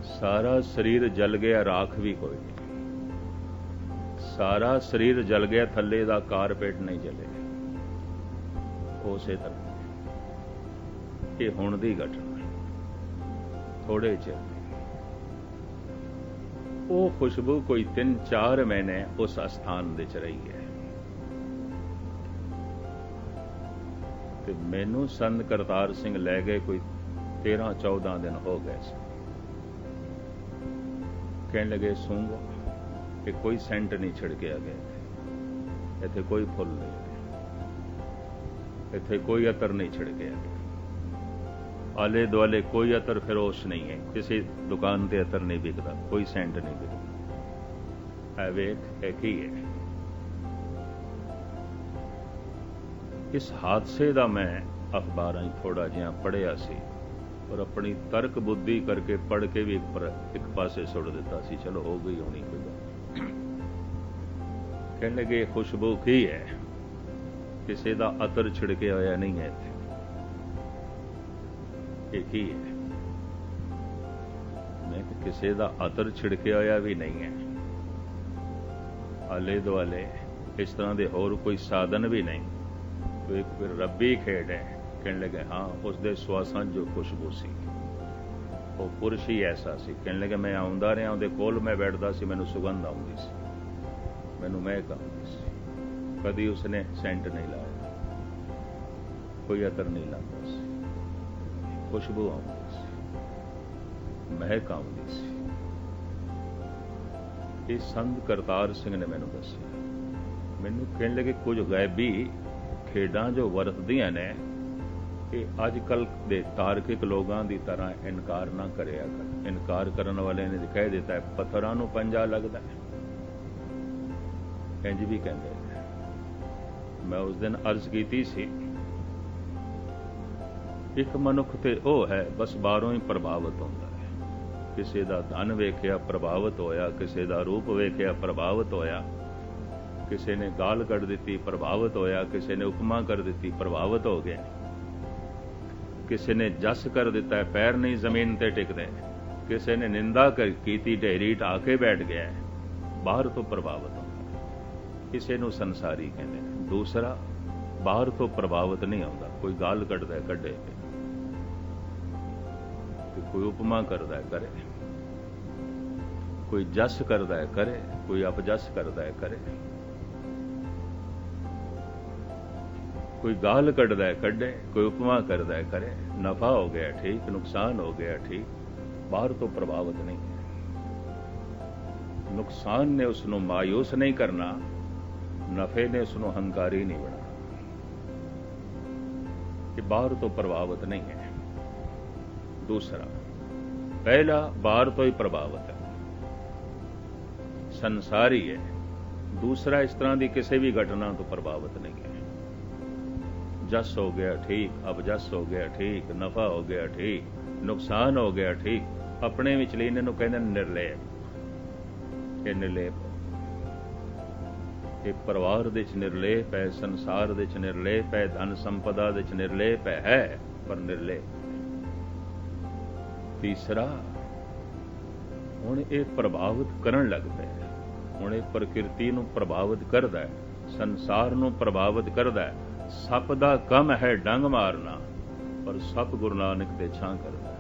ਸਾਰਾ ਸਰੀਰ ਜਲ ਗਿਆ ਰਾਖ ਵੀ ਕੋਈ ਨਹੀਂ ਸਾਰਾ ਸਰੀਰ ਜਲ ਗਿਆ, ਥੱਲੇ ਦਾ ਕਾਰਪੇਟ ਨਹੀਂ ਜਲੇ। ਉਸੇ ਤਰ੍ਹਾਂ। ਇਹ ਹੁਣ ਦੀ ਘਟਨਾ ਥੋੜੇ ਚਿਰ ਉਹ ਖੁਸ਼ਬੂ ਕੋਈ 3-4 ਮਹੀਨੇ ਉਸ ਅਸਥਾਨ ਵਿੱਚ ਰਹੀ ਹੈ। ਤੇ ਮੈਨੂੰ ਸੰਤ ਕਰਤਾਰ ਸਿੰਘ ਲੈ ਗਏ ਕੋਈ 13-14 ਦਿਨ ਹੋ ਗਏ ਸੀ ਕਹਿਣ ਲਗੇ ਸੂੰਗੋ ਕਿ ਕੋਈ ਸੈਂਟ ਨਹੀਂ ਛਿੜਕਿਆ ਗਿਆ। ਇੱਥੇ। ਕੋਈ ਫੁੱਲ ਨਹੀਂ ਇੱਥੇ ਕੋਈ ਅਤਰ ਨਹੀਂ ਛਿੜਕਿਆ ਗਿਆ। ਆਲੇ ਦੁਆਲੇ ਕੋਈ ਅਤਰ ਫਿਰੋਸ਼ ਨਹੀਂ ਹੈ। ਕਿਸੇ ਦੁਕਾਨ ਤੇ ਅਤਰ ਨਹੀਂ ਵਿਕਦਾ, ਕੋਈ ਸੈਂਟ ਨਹੀਂ ਵਿਕਦਾ। ਐ ਵੇਖ, ਇਹ ਕੀ ਹੈ? ਇਸ ਹਾਦਸੇ ਦਾ ਮੈਂ ਅਖਬਾਰਾਂ 'ਚ ਥੋੜਾ ਜਿਹਾ ਪੜਿਆ ਸੀ ਔਰ ਆਪਣੀ ਤਰਕ ਬੁੱਧੀ ਕਰਕੇ ਪੜ ਕੇ ਵੀ ਇੱਕ ਪਰ, ਇੱਕ ਪਾਸੇ ਸੁੱਟ ਦਿੱਤਾ ਸੀ। ਚਲੋ, ਹੋ ਗਈ ਹੋਣੀ ਕੋਈ ਗੱਲ। ਕਹਿਣ ਲੱਗੇ ਖੁਸ਼ਬੂ ਕੀ ਹੈ? ਕਿਸੇ ਦਾ ਅਤਰ ਛਿੜਕੇ ਹੋਇਆ ਨਹੀਂ ਹੈ ਇੱਥੇ। ਇਹ ਕੀ ਹੈ? ਮੈਂ ਕਿਹਾ ਕਿਸੇ ਦਾ ਅਤਰ ਛਿੜਕੇ ਹੋਇਆ ਵੀ ਨਹੀਂ ਹੈ। ਆਲੇ ਦੁਆਲੇ ਇਸ ਤਰ੍ਹਾਂ ਦੇ ਹੋਰ ਕੋਈ ਸਾਧਨ ਵੀ ਨਹੀਂ। ਕੋਈ ਕੋਈ ਰੱਬੀ ਖੇਡ ਹੈ। ਕਹਿਣ ਲੱਗੇ, ਹਾਂ ਉਸ ਦੇ ਸਵਾਸਾਂ ਜੋ ਖੁਸ਼ਬੂ ਸੀ। ਉਹ ਪੁਰਸ਼ ਹੀ ਐਸਾ ਸੀ। ਕਹਿਣ ਲੱਗੇ, ਮੈਂ ਆਉਂਦਾ ਰਿਹਾ, ਉਹਦੇ ਕੋਲ ਮੈਂ ਬੈਠਦਾ ਸੀ, ਮੈਨੂੰ ਸੁਗੰਧ ਆਉਂਦੀ ਸੀ। ਮੈਨੂੰ ਮਹਿਕ ਆਉਂਦੀ ਸੀ ਕਦੀ ਉਸਨੇ ਸੈਂਟ ਨਹੀਂ ਲਾਇਆ। ਕੋਈ ਅਤਰ ਨਹੀਂ ਲਾਉਂਦਾ ਸੀ ਖੁਸ਼ਬੂ ਆਉਂਦੀ ਸੀ। ਮਹਿਕ ਆਉਂਦੀ ਸੀ। ਇਹ ਸੰਤ ਕਰਤਾਰ ਸਿੰਘ ਨੇ ਮੈਨੂੰ ਦੱਸਿਆ। ਮੈਨੂੰ ਕਹਿਣ ਲੱਗੇ, ਕੁਝ ਗਾਇਬੀ ਖੇਡਾਂ ਜੋ ਵਰਤਦੀਆਂ ਨੇ, ਇਹ ਅੱਜ ਕੱਲ ਦੇ ਤਾਰਕਿਕ ਲੋਕਾਂ ਦੀ ਤਰ੍ਹਾਂ ਇਨਕਾਰ ਨਾ ਕਰਿਆ ਕਰ। ਇਨਕਾਰ ਕਰਨ ਵਾਲੇ ਨੇ ਕਹਿ ਦਿੱਤਾ ਹੈ, ਪੱਥਰਾਂ ਨੂੰ ਪੰਜਾ ਲੱਗਦਾ ਹੈ। ਇੰਜ ਵੀ ਕਹਿੰਦੇ ਮੈਂ ਉਸ ਦਿਨ ਅਰਜ਼ ਕੀਤੀ ਸੀ, ਇੱਕ ਮਨੁੱਖ ਤੇ ਉਹ ਹੈ, ਬਸ ਬਾਹਰੋਂ ਹੀ ਪ੍ਰਭਾਵਿਤ ਹੁੰਦਾ ਹੈ। ਕਿਸੇ ਦਾ ਧਨ ਵੇਖਿਆ ਪ੍ਰਭਾਵਿਤ ਹੋਇਆ, ਕਿਸੇ ਦਾ ਰੂਪ ਵੇਖਿਆ ਪ੍ਰਭਾਵਿਤ ਹੋਇਆ, ਕਿਸੇ ਨੇ ਗਾਲ ਕੱਢ ਦਿੱਤੀ ਪ੍ਰਭਾਵਿਤ ਹੋਇਆ, ਕਿਸੇ ਨੇ ਉਪਮਾ ਕਰ ਦਿੱਤੀ ਪ੍ਰਭਾਵਿਤ ਹੋ ਗਿਆ ਕਿਸੇ ਨੇ ਜਸ ਕਰ ਦਿੱਤਾ ਪੈਰ ਨਹੀਂ ਜ਼ਮੀਨ ਤੇ ਟਿਕਦੇ ਕਿਸੇ ਨੇ ਨਿੰਦਾ ਕੀਤੀ, ਢੇਰੀ ਢਾ ਕੇ ਬੈਠ ਗਿਆ ਬਾਹਰ ਤੋਂ ਪ੍ਰਭਾਵਿਤ ਹੁੰਦਾ ਕਿਸੇ ਨੂੰ ਸੰਸਾਰੀ ਕਹਿੰਦੇ ਨੇ। ਦੂਸਰਾ, ਬਾਹਰ ਤੋਂ ਪ੍ਰਭਾਵਿਤ ਨਹੀਂ ਆਉਂਦਾ। ਕੋਈ ਗਾਲ ਕੱਢਦਾ ਕੱਢੇ ਕੋਈ ਉਪਮਾ ਕਰਦਾ ਕਰੇ। ਕੋਈ ਜਸ ਕਰਦਾ ਕਰੇ। ਕੋਈ ਅਪਜਸ ਕਰਦਾ ਕਰੇ। ਕੋਈ ਗਾਲ ਕੱਢਦਾ ਕੱਢੇ। ਕੋਈ ਉਪਮਾ ਕਰਦਾ ਕਰੇ। ਨਫਾ ਹੋ ਗਿਆ ਠੀਕ, ਨੁਕਸਾਨ ਹੋ ਗਿਆ ਠੀਕ। ਬਾਹਰ ਤੋਂ ਪ੍ਰਭਾਵਿਤ ਨਹੀਂ ਨੁਕਸਾਨ ਨੇ ਉਸ ਨੂੰ ਮਾਇੂਸ ਨਹੀਂ ਕਰਨਾ। ਨਫੇ ਨੇ ਉਸ ਨੂੰ ਹੰਕਾਰੀ ਨਹੀਂ ਬਣਾਉਣਾ ਇਹ ਬਾਹਰ ਤੋਂ ਪ੍ਰਭਾਵਿਤ ਨਹੀਂ ਹੈ। ਦੂਸਰਾ, ਪਹਿਲਾ ਬਾਹਰ ਤੋਂ ਹੀ ਪ੍ਰਭਾਵਿਤ ਹੈ। ਸੰਸਾਰੀ ਹੈ। ਦੂਸਰਾ, ਇਸ ਤਰ੍ਹਾਂ ਦੀ ਕਿਸੇ ਵੀ ਘਟਨਾ ਤੋਂ ਪ੍ਰਭਾਵਿਤ ਨਹੀਂ ਹੈ। ਜਸ ਹੋ ਗਿਆ ਠੀਕ, ਅਬਜਸ ਹੋ ਗਿਆ ਠੀਕ, ਨਫਾ ਹੋ ਗਿਆ ਠੀਕ, ਨੁਕਸਾਨ ਹੋ ਗਿਆ ਠੀਕ, ਆਪਣੇ ਵਿੱਚ ਲਈ ਇਹਨਾਂ ਨੂੰ ਕਹਿੰਦੇ ਨਿਰਲੇਪ। ਇਹ ਨਿਰਲੇਪ ਇਹ ਪਰਿਵਾਰ ਦੇ ਚ ਨਿਰਲੇਪ ਹੈ, ਸੰਸਾਰ ਦੇ ਚ ਨਿਰਲੇਪ ਹੈ, ਧਨ ਸੰਪਦਾ ਦੇ ਚ ਨਿਰਲੇਪ ਹੈ, ਪਰ ਨਿਰਲੇਪ। ਤੀਸਰਾ, ਹੁਣ ਇਹ ਪ੍ਰਭਾਵਿਤ ਕਰਨ ਲੱਗ ਪਿਆ ਹੁਣ ਇਹ ਪ੍ਰਕਿਰਤੀ ਨੂੰ ਪ੍ਰਭਾਵਿਤ ਕਰਦਾ ਹੈ, ਸੰਸਾਰ ਨੂੰ ਪ੍ਰਭਾਵਿਤ ਕਰਦਾ ਹੈ। ਸੱਪ ਦਾ ਕੰਮ ਹੈ ਡੰਗ ਮਾਰਨਾ, ਪਰ ਸੱਪ ਗੁਰੂ ਨਾਨਕ ਤੇ ਛਾਂ ਕਰਦਾ ਹੈ।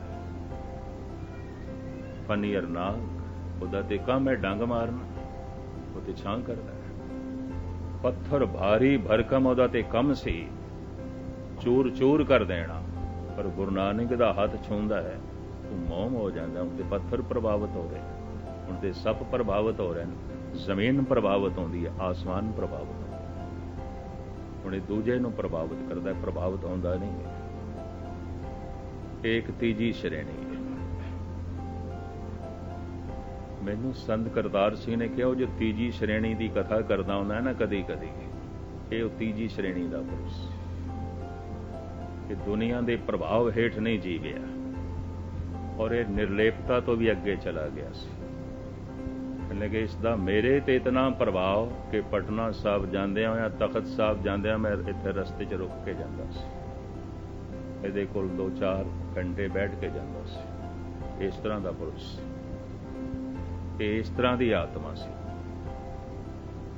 ਫਨੀਰ ਨਾਗ ਉਹਦਾ ਤੇ ਕੰਮ ਹੈ ਡੰਗ ਮਾਰਨਾ, ਉਹ ਤੇ ਛਾਂ ਕਰਦਾ ਪੱਥਰ ਭਾਰੀ ਭਰਕਮ ਉਹਦਾ ਤੇ ਕੰਮ ਸੀ। ਚੂਰ ਚੂਰ ਕਰ ਦੇਣਾ। ਪਰ ਗੁਰੂ ਨਾਨਕ ਦਾ ਹੱਥ ਛੂੰਦਾ ਹੈ। ਉਹ ਮੋਮ ਹੋ ਜਾਂਦਾ ਹੁਣ ਤੇ ਪੱਥਰ ਪ੍ਰਭਾਵਿਤ ਹੋ ਰਹੇ। ਹੁਣ ਤੇ ਸੱਪ ਪ੍ਰਭਾਵਿਤ ਹੋ ਰਹੇ ਨੇ। ਜ਼ਮੀਨ ਪ੍ਰਭਾਵਿਤ ਹੁੰਦੀ ਹੈ, ਆਸਮਾਨ ਪ੍ਰਭਾਵਿਤ ਹੁੰਦਾ ਹੁਣ ਇਹ ਦੂਜੇ ਨੂੰ ਪ੍ਰਭਾਵਿਤ ਕਰਦਾ ਪ੍ਰਭਾਵਿਤ ਹੁੰਦਾ ਨਹੀਂ ਹੈ। ਇੱਕ ਤੀਜੀ ਸ਼੍ਰੇਣੀ ਮੈਨੂੰ ਸੰਤ ਕਰਤਾਰ ਸਿੰਘ ਨੇ ਕਿਹਾ, ਉਹ ਜੋ ਤੀਜੀ ਸ਼੍ਰੇਣੀ ਦੀ ਕਥਾ ਕਰਦਾ ਹੁੰਦਾ ਨਾ ਕਦੀ ਕਦੀ, ਇਹ ਉਹ ਤੀਜੀ ਸ਼੍ਰੇਣੀ ਦਾ ਪੁਰਸ਼ ਇਹ ਦੁਨੀਆ ਦੇ ਪ੍ਰਭਾਵ ਹੇਠ ਨਹੀਂ ਜੀ ਗਿਆ, ਔਰ ਇਹ ਨਿਰਲੇਪਤਾ ਤੋਂ ਵੀ ਅੱਗੇ ਚਲਾ ਗਿਆ ਸੀ। ਲਗੇ ਇਸ ਦਾ ਮੇਰੇ ਤੇ ਇਤਨਾ ਪ੍ਰਭਾਵ ਕਿ ਪਟਨਾ ਸਾਹਿਬ ਜਾਂਦਿਆਂ ਹੋਇਆਂ, ਤਖਤ ਸਾਹਿਬ ਜਾਂਦਿਆਂ ਮੈਂ ਇੱਥੇ ਰਸਤੇ 'ਚ ਰੁਕ ਕੇ ਜਾਂਦਾ ਸੀ। ਇਹਦੇ ਕੋਲ ਦੋ ਚਾਰ ਘੰਟੇ ਬੈਠ ਕੇ ਜਾਂਦਾ ਸੀ। ਇਸ ਤਰ੍ਹਾਂ ਦਾ ਪੁਰਸ਼ ਇਹ ਇਸ ਤਰ੍ਹਾਂ ਦੀ ਆਤਮਾ ਸੀ।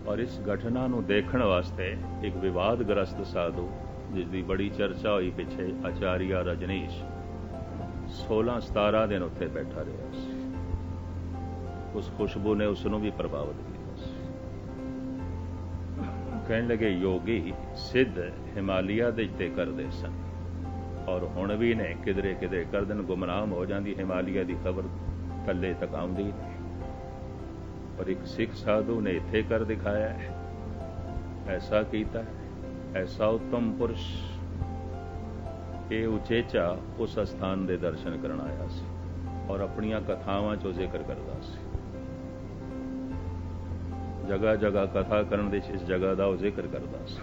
ਔਰ ਇਸ ਘਟਨਾ ਨੂੰ ਦੇਖਣ ਵਾਸਤੇ ਇੱਕ ਵਿਵਾਦਗ੍ਰਸਤ ਸਾਧੂ, ਜਿਸ ਦੀ ਬੜੀ ਚਰਚਾ ਹੋਈ ਪਿੱਛੇ ਆਚਾਰੀਆ ਰਜਨੀਸ਼ 16 17 ਦਿਨ ਉੱਥੇ ਬੈਠਾ ਰਿਹਾ ਸੀ। ਉਸ ਖੁਸ਼ਬੂ ਨੇ ਉਸ ਨੂੰ ਵੀ ਪ੍ਰਭਾਵਿਤ ਕੀਤਾ ਸੀ। ਕਹਿਣ ਲੱਗੇ, ਯੋਗੀ, ਸਿੱਧ ਹਿਮਾਲਿਆ ਦੇ ਤੇ ਕਰਦੇ ਸਨ। ਔਰ ਹੁਣ ਵੀ ਨੇ ਕਿਧਰੇ ਕਿਧਰੇ ਕਰਦਨ ਗੁਮਨਾਮ ਹੋ ਜਾਂਦੀ ਹਿਮਾਲਿਆ ਦੀ ਖਬਰ ਥੱਲੇ ਤੱਕ ਆਉਂਦੀ। ਨਹੀਂ ਪਰ ਇੱਕ ਸਿੱਖ ਸਾਧੂ ਨੇ ਇੱਥੇ ਕਰ ਦਿਖਾਇਆ ਹੈ ਐਸਾ ਕੀਤਾ ਐਸਾ ਉਤਮ ਪੁਰਸ਼ ਇਹ ਉਚੇਚਾ ਉਸ ਸਥਾਨ ਦੇ ਦਰਸ਼ਨ ਕਰਨ ਆਇਆ ਸੀ ਔਰ ਆਪਣੀਆਂ ਕਥਾਵਾਂ ਚੋਂ ਜ਼ਿਕਰ ਕਰਦਾ ਸੀ ਜਗਾ ਜਗਾ ਕਥਾ ਕਰਨ ਦੇ ਇਸ ਜਗ੍ਹਾ ਦਾ ਉਹ ਜ਼ਿਕਰ ਕਰਦਾ ਸੀ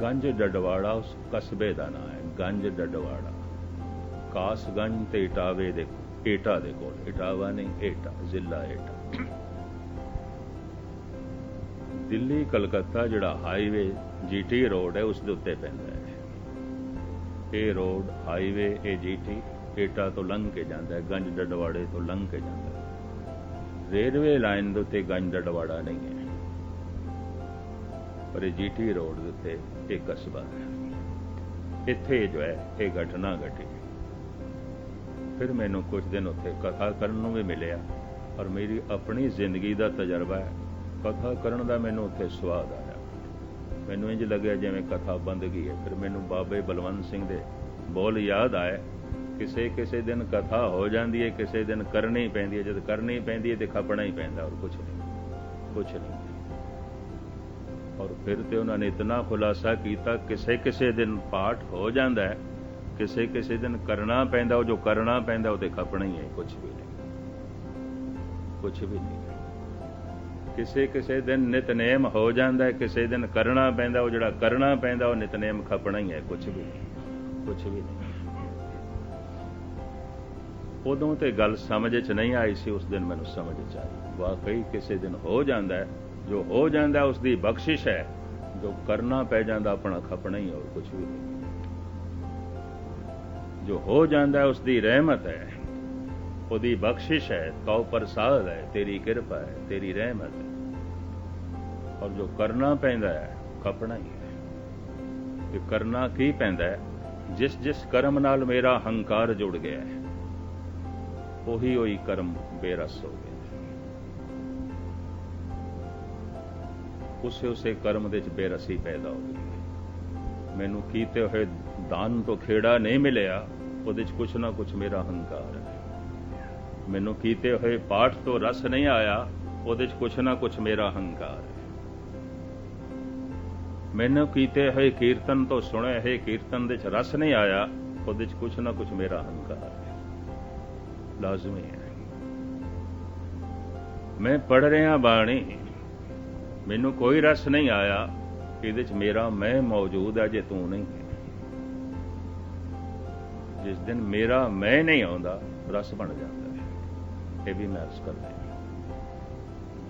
ਗੰਜ ਡਡਵਾੜਾ ਉਸ ਕਸਬੇ ਦਾ ਨਾਮ ਹੈ ਗੰਜ ਡਡਵਾੜਾ ਕਾਸਗੰਜ ਤੇ ਇਟਾਵੇ ਦੇ ਏਟਾ ਦੇ ਕੋਲ ਇਟਾਵਾ ਨਹੀਂ, ਏਟਾ, ਜ਼ਿਲ੍ਹਾ ਏਟਾ। ਦਿੱਲੀ, ਕਲਕੱਤਾ ਜਿਹੜਾ ਹਾਈਵੇ ਜੀਟੀ ਰੋਡ ਹੈ, ਉਸ ਦੇ ਉੱਤੇ ਪੈਂਦਾ ਹੈ। ਇਹ ਰੋਡ ਹਾਈਵੇ ਇਹ ਜੀਟੀ ਏਟਾ ਤੋਂ ਲੰਘ ਕੇ ਜਾਂਦਾ ਹੈ, ਗੰਜ ਡਡਵਾੜੇ ਤੋਂ ਲੰਘ ਕੇ ਜਾਂਦਾ ਹੈ। ਰੇਲਵੇ ਲਾਈਨ ਦੇ ਉੱਤੇ ਗੰਜ ਡਡਵਾੜਾ ਨਹੀਂ ਹੈ। ਪਰ ਇਹ ਜੀਟੀ ਰੋਡ ਦੇ ਉੱਤੇ ਇੱਕ ਕਸਬਾ ਹੈ। ਇੱਥੇ ਜੋ ਹੈ, ਇਹ ਘਟਨਾ ਘਟੀ। ਫਿਰ ਮੈਨੂੰ ਕੁਝ ਦਿਨ ਉੱਥੇ ਕਥਾ ਕਰਨ ਨੂੰ ਵੀ ਮਿਲਿਆ ਔਰ ਮੇਰੀ ਆਪਣੀ ਜ਼ਿੰਦਗੀ ਦਾ ਤਜਰਬਾ ਹੈ। ਕਥਾ ਕਰਨ ਦਾ ਮੈਨੂੰ ਉੱਥੇ ਸਵਾਦ ਆਇਆ। ਮੈਨੂੰ ਇੰਜ ਲੱਗਿਆ ਜਿਵੇਂ ਕਥਾ ਬੰਦ ਗਈ ਹੈ। ਫਿਰ ਮੈਨੂੰ ਬਾਬੇ ਬਲਵੰਤ ਸਿੰਘ ਦੇ ਬੋਲ ਯਾਦ ਆਏ। ਕਿਸੇ ਕਿਸੇ ਦਿਨ ਕਥਾ ਹੋ ਜਾਂਦੀ ਹੈ, ਕਿਸੇ ਦਿਨ ਕਰਨੀ ਪੈਂਦੀ ਹੈ। ਜਦ ਕਰਨੀ ਪੈਂਦੀ ਹੈ, ਤੇ ਖਪਣਾ ਹੀ ਪੈਂਦਾ ਔਰ ਕੁਝ ਨਹੀਂ। ਕੁਝ ਨਹੀਂ। ਔਰ ਫਿਰ ਤੇ ਉਹਨਾਂ ਨੇ ਇਤਨਾ ਖੁਲਾਸਾ ਕੀਤਾ, ਕਿਸੇ ਕਿਸੇ ਦਿਨ ਪਾਠ ਹੋ ਜਾਂਦਾ ਹੈ। ਕਿਸੇ ਕਿਸੇ ਦਿਨ ਕਰਨਾ ਪੈਂਦਾ, ਉਹ ਜੋ ਕਰਨਾ ਪੈਂਦਾ, ਉਹ ਤੇ ਖਪਣਾ ਹੀ ਹੈ ਕੁਝ ਵੀ ਨਹੀਂ। ਕੁਝ ਵੀ ਨਹੀਂ। ਕਿਸੇ ਕਿਸੇ ਦਿਨ ਨਿਤਨੇਮ ਹੋ ਜਾਂਦਾ ਕਿਸੇ ਦਿਨ ਕਰਨਾ ਪੈਂਦਾ, ਉਹ ਜਿਹੜਾ ਕਰਨਾ ਪੈਂਦਾ, ਉਹ ਨਿਤਨੇਮ ਖਪਣਾ ਹੀ ਹੈ ਕੁਝ ਵੀ ਨਹੀਂ। ਕੁਝ ਵੀ ਨਹੀਂ। ਉਦੋਂ ਤੇ ਗੱਲ ਸਮਝ 'ਚ ਨਹੀਂ ਆਈ ਸੀ, ਉਸ ਦਿਨ ਮੈਨੂੰ ਸਮਝ 'ਚ ਆਈ। ਵਾਕਈ ਕਿਸੇ ਦਿਨ ਹੋ ਜਾਂਦਾ ਜੋ ਹੋ ਜਾਂਦਾ, ਉਸ ਦੀ ਬਖਸ਼ਿਸ਼ ਹੈ, ਜੋ ਕਰਨਾ ਪੈ ਜਾਂਦਾ, ਆਪਣਾ ਖਪਣਾ ਹੀ ਹੋਰ ਕੁਝ ਵੀ ਨਹੀਂ। ਜੋ ਹੋ ਜਾਂਦਾ ਉਸ ਦੀ ਰਹਿਮਤ ਹੈ। ਉਹਦੀ ਬਖਸ਼ਿਸ਼ ਹੈ ਤਉ ਪ੍ਰਸਾਦ ਹੈ, ਤੇਰੀ ਕਿਰਪਾ ਹੈ, ਤੇਰੀ ਰਹਿਮਤ ਹੈ। ਔਰ ਜੋ ਕਰਨਾ ਪੈਂਦਾ ਹੈ, ਖਪਣਾ ਹੀ ਹੈ। ਇਹ ਕਰਨਾ ਕੀ ਪੈਂਦਾ ਹੈ? ਜਿਸ ਜਿਸ ਕਰਮ ਨਾਲ ਮੇਰਾ ਹੰਕਾਰ ਜੁੜ ਗਿਆ ਹੈ, ਉਹੀ ਉਹੀ ਕਰਮ ਬੇਰਸ ਹੋ ਗਿਆ ਉਸੇ ਉਸੇ ਕਰਮ ਦੇ ਵਿੱਚ ਬੇਰਸੀ ਪੈਦਾ ਹੋ ਗਈ ਮੈਨੂੰ ਕੀਤੇ ਹੋਏ ਦਾਨ ਤੋਂ ਖੇੜਾ ਨਹੀਂ ਮਿਲਿਆ। ਉਹਦੇ ਚ ਕੁਛ ਨਾ ਕੁਛ ਮੇਰਾ ਹੰਕਾਰ ਹੈ। ਮੈਨੂੰ ਕੀਤੇ ਹੋਏ ਪਾਠ ਤੋਂ ਰਸ ਨਹੀਂ ਆਇਆ, ਉਹਦੇ ਚ ਕੁਛ ਨਾ ਕੁਛ ਮੇਰਾ ਹੰਕਾਰ ਹੈ। ਮੈਨੂੰ ਕੀਤੇ ਹੋਏ ਕੀਰਤਨ ਤੋਂ ਸੁਣੇ ਹੋਏ ਕੀਰਤਨ ਦੇ ਵਿੱਚ ਰਸ ਨਹੀਂ ਆਇਆ, ਉਹਦੇ ਚ ਕੁਛ ਨਾ ਕੁਛ ਮੇਰਾ ਹੰਕਾਰ ਹੈ। ਲਾਜ਼ਮੀ ਹੈ। ਮੈਂ ਪੜ ਰਿਹਾ ਬਾਣੀ, ਮੈਨੂੰ ਕੋਈ ਰਸ ਨਹੀਂ ਆਇਆ, ਇਹਦੇ ਚ ਮੇਰਾ ਮੈਂ ਮੌਜੂਦ ਹੈ ਜੇ ਤੂੰ ਨਹੀਂ। ਜਿਸ ਦਿਨ ਮੇਰਾ ਮੈਂ ਨਹੀਂ ਆਉਂਦਾ, ਰਸ ਬਣ ਜਾਂਦਾ ਹੈ। ਇਹ ਵੀ ਮੈਂ ਅਰਜ਼ ਕਰਦਾ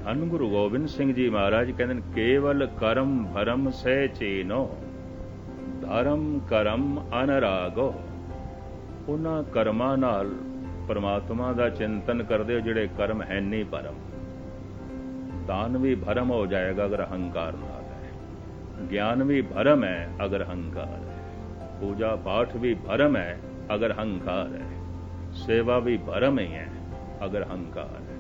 ਧੰਨ ਗੁਰੂ ਗੋਬਿੰਦ ਸਿੰਘ ਜੀ ਮਹਾਰਾਜ ਕਹਿੰਦੇ ਨੇ, ਕੇਵਲ ਕਰਮ ਭਰਮ ਸਹਿ ਚੀਨੋ, ਧਰਮ ਕਰਮ ਅਨਰਾਗੋ। ਉਹਨਾਂ ਕਰਮਾਂ ਨਾਲ ਪਰਮਾਤਮਾ ਦਾ ਚਿੰਤਨ ਕਰਦੇ ਹੋ, ਜਿਹੜੇ ਕਰਮ ਹੈ ਨਹੀਂ ਭਰਮ। ਦਾਨ ਵੀ ਭਰਮ ਹੋ ਜਾਏਗਾ ਅਗਰ ਹੰਕਾਰ ਨਾਲ ਹੈ। ਗਿਆਨ ਵੀ ਭਰਮ ਹੈ ਅਗਰ ਹੰਕਾਰ ਹੈ। ਪੂਜਾ ਪਾਠ ਵੀ ਭਰਮ ਹੈ ਅਗਰ ਹੰਕਾਰ ਹੈ ਸੇਵਾ ਵੀ ਭਰਮ ਹੀ ਹੈ ਅਗਰ ਹੰਕਾਰ ਹੈ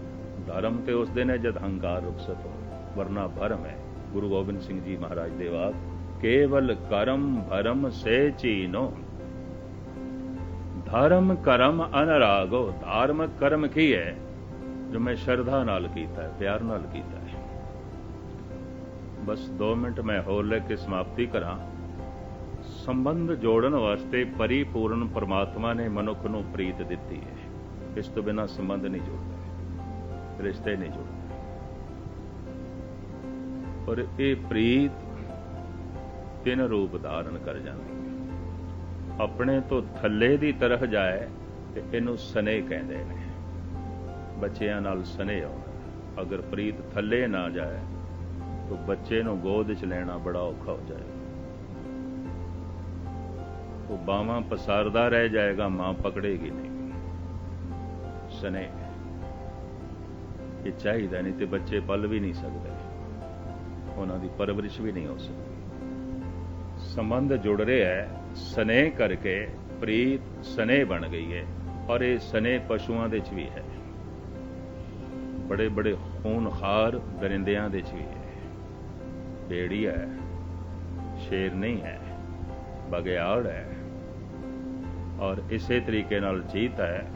ਧਰਮ ਤੇ ਉਸ ਦਿਨ ਹੈ ਜਦ ਹੰਕਾਰ ਰੁਖਸਤ ਹੋ ਵਰਨਾ ਭਰਮ ਹੈ ਗੁਰੂ ਗੋਬਿੰਦ ਸਿੰਘ ਜੀ ਮਹਾਰਾਜ ਦੇ ਵਾਕ ਕੇਵਲ ਕਰਮ ਭਰਮ ਸੇ ਚੀਨੋ ਧਰਮ ਕਰਮ ਅਨਰਾਗੋ ਧਾਰਮਿਕ ਕਰਮ ਕੀ ਹੈ ਜੋ ਮੈਂ ਸ਼ਰਧਾ ਨਾਲ ਕੀਤਾ ਹੈ ਪਿਆਰ ਨਾਲ ਕੀਤਾ ਹੈ ਬਸ 2 ਮਿੰਟ ਮੈਂ ਹੋਰ ਲੈ ਕੇ ਸਮਾਪਤੀ ਕਰਾਂ ਸੰਬੰਧ ਜੋੜਨ ਵਾਸਤੇ ਪਰਿਪੂਰਨ ਪਰਮਾਤਮਾ ਨੇ ਮਨੁੱਖ ਨੂੰ ਪ੍ਰੀਤ ਦਿੱਤੀ ਹੈ। ਇਸ ਤੋਂ ਬਿਨਾ ਸੰਬੰਧ ਨਹੀਂ ਜੁੜਦਾ। ਰਿਸ਼ਤੇ ਨਹੀਂ ਜੁੜਦੇ। ਪਰ ਇਹ ਪ੍ਰੀਤ ਤਿੰਨ ਰੂਪ ਧਾਰਨ ਕਰ ਜਾਂਦੀ ਹੈ? ਆਪਣੇ ਤੋਂ ਥੱਲੇ ਦੀ ਤਰ੍ਹਾਂ ਜਾਏ ਤੇ ਇਹਨੂੰ ਸਨੇ ਕਹਿੰਦੇ ਨੇ। ਬੱਚਿਆਂ ਨਾਲ ਸਨੇ ਆਉਂਦਾ ਅਗਰ ਪ੍ਰੀਤ ਥੱਲੇ ਨਾ ਜਾਏ, ਤਾਂ ਬੱਚੇ ਨੂੰ ਗੋਦ 'ਚ ਲੈਣਾ ਬੜਾ ਔਖਾ ਹੋ ਜਾਏਗਾ। ਉਹ ਬਾਹਾਂ ਪਸਾਰਦਾ ਰਹਿ ਜਾਏਗਾ, ਮਾਂ ਪਕੜੇਗੀ ਨਹੀਂ। ਸਨੇ, ਇਹ ਚਾਹੀਦਾ ਨਹੀਂ ਤੇ ਬੱਚੇ ਪਲ ਵੀ ਨਹੀਂ ਸਕਦੇ। ਉਹਨਾਂ ਦੀ ਪਰਵਰਿਸ਼ ਵੀ ਨਹੀਂ ਹੋ ਸਕਦੀ। ਸੰਬੰਧ ਜੁੜ ਰਿਹਾ ਹੈ ਸਨੇਹ ਕਰਕੇ ਪ੍ਰੀਤ ਸਨੇਹ ਬਣ ਗਈ ਹੈ ਔਰ ਇਹ ਸਨੇਹ ਪਸ਼ੂਆਂ ਦੇ ਚ ਵੀ ਹੈ। ਬੜੇ ਬੜੇ ਖੂਨਖਾਰ ਦਰਿੰਦਿਆਂ ਦੇ ਚ ਵੀ ਹੈ। ਬੇੜੀ ਹੈ, ਸ਼ੇਰ ਨਹੀਂ ਹੈ ਬਗਿਆੜ ਹੈ। ਔਰ ਇਸੇ ਤਰੀਕੇ ਨਾਲ ਜੀਤ ਹੈ,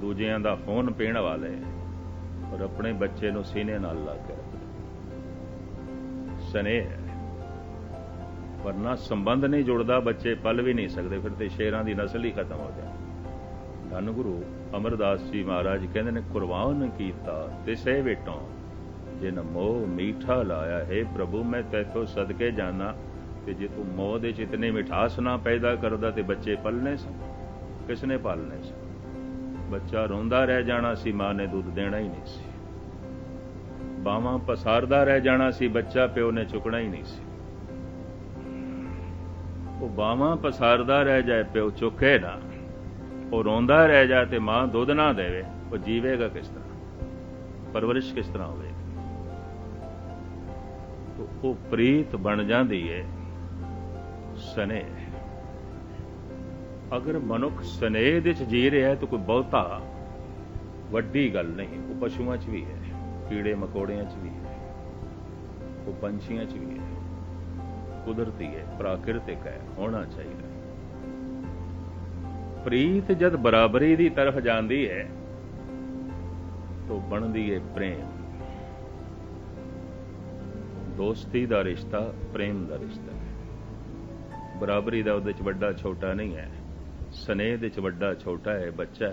ਦੂਜਿਆਂ ਦਾ ਖੂਨ ਪੀਣ ਵਾਲੇ ਔਰ ਆਪਣੇ ਬੱਚੇ ਨੂੰ ਸੀਨੇ ਨਾਲ ਲਾ ਕੇ ਰੱਖਦੇ ਸਨੇਹ ਹੈ। ਵਰਨਾ ਸੰਬੰਧ ਨਹੀਂ ਜੁੜਦਾ, ਬੱਚੇ ਪਲ ਵੀ ਨਹੀਂ ਸਕਦੇ, ਫਿਰ ਤੇ ਸ਼ੇਰਾਂ ਦੀ ਨਸਲ ਹੀ ਖਤਮ ਹੋ ਜਾਏ ਧੰਨ ਗੁਰੂ ਅਮਰਦਾਸ ਜੀ ਮਹਾਰਾਜ ਕਹਿੰਦੇ ਨੇ, ਕੁਰਬਾਨ ਕੀਤਾ ਤਿਸੇ ਵੇਟੋਂ, ਜਿਨ ਮੋਹ ਮੀਠਾ ਲਾਇਆ, ਹੈ ਪ੍ਰਭੂ, ਮੈਂ ਤੈਥੋਂ ਸਦਕੇ ਜਾਣਾ ਤੇ ਜੇ ਤੂੰ ਮੋਹ ਦੇ ਚ ਇਤਨੇ ਮਿਠਾਸ ਨਾ ਪੈਦਾ ਕਰਦਾ ਤੇ ਬੱਚੇ ਪਲਨੇ ਸਨ, ਕਿਸਨੇ ਪਾਲਨੇ ਸਨ? ਬੱਚਾ ਰੋਂਦਾ ਰਹਿ ਜਾਣਾ ਸੀ, ਮਾਂ ਨੇ ਦੁੱਧ ਦੇਣਾ ਹੀ ਨਹੀਂ ਸੀ। ਬਾਵਾਂ ਪਸਾਰਦਾ ਰਹਿ ਜਾਣਾ ਸੀ, ਬੱਚਾ ਪਿਓ ਨੇ ਚੁਕਣਾ ਹੀ ਨਹੀਂ ਸੀ। ਉਹ ਬਾਵਾਂ ਪਸਾਰਦਾ ਰਹਿ ਜਾਏ, ਪਿਓ ਚੁੱਕੇ ਨਾ। ਉਹ ਰੋਂਦਾ ਰਹਿ ਜਾ ਤੇ ਮਾਂ ਦੁੱਧ ਨਾ ਦੇਵੇ, ਉਹ ਜੀਵੇਗਾ ਕਿਸ ਤਰ੍ਹਾਂ? ਪਰਵਰਿਸ਼ ਕਿਸ ਤਰ੍ਹਾਂ ਹੋਵੇਗੀ? ਉਹ ਪ੍ਰੀਤ ਬਣ ਜਾਂਦੀ ਹੈ ਸਨੇਹ। ਅਗਰ ਮਨੁੱਖ ਸਨੇਹ ਦੇ ਚ ਜੀ ਰਿਹਾ ਤਾਂ ਕੋਈ ਬਹੁਤਾ ਵੱਡੀ ਗੱਲ ਨਹੀਂ। ਉਹ ਪਸ਼ੂਆਂ 'ਚ ਵੀ ਹੈ, ਕੀੜੇ ਮਕੌੜਿਆਂ 'ਚ ਵੀ ਹੈ, ਉਹ ਪੰਛੀਆਂ 'ਚ ਵੀ ਹੈ। ਕੁਦਰਤੀ ਹੈ, ਪ੍ਰਾਕਿਰਤਿਕ ਹੈ, ਹੋਣਾ ਚਾਹੀਦਾ ਪ੍ਰੀਤ ਜਦ ਬਰਾਬਰੀ ਦੀ ਤਰਫ ਜਾਂਦੀ ਹੈ, ਤਾਂ ਬਣਦੀ ਹੈ ਪ੍ਰੇਮ। ਦੋਸਤੀ ਦਾ ਰਿਸ਼ਤਾ, ਪ੍ਰੇਮ ਦਾ ਰਿਸ਼ਤਾ। ਬਰਾਬਰੀ ਦਾ ਉਹਦੇ ਚ ਵੱਡਾ ਛੋਟਾ ਨਹੀਂ ਹੈ। ਸਨੇਹ ਦੇ ਚ ਵੱਡਾ ਛੋਟਾ ਹੈ, ਬੱਚਾ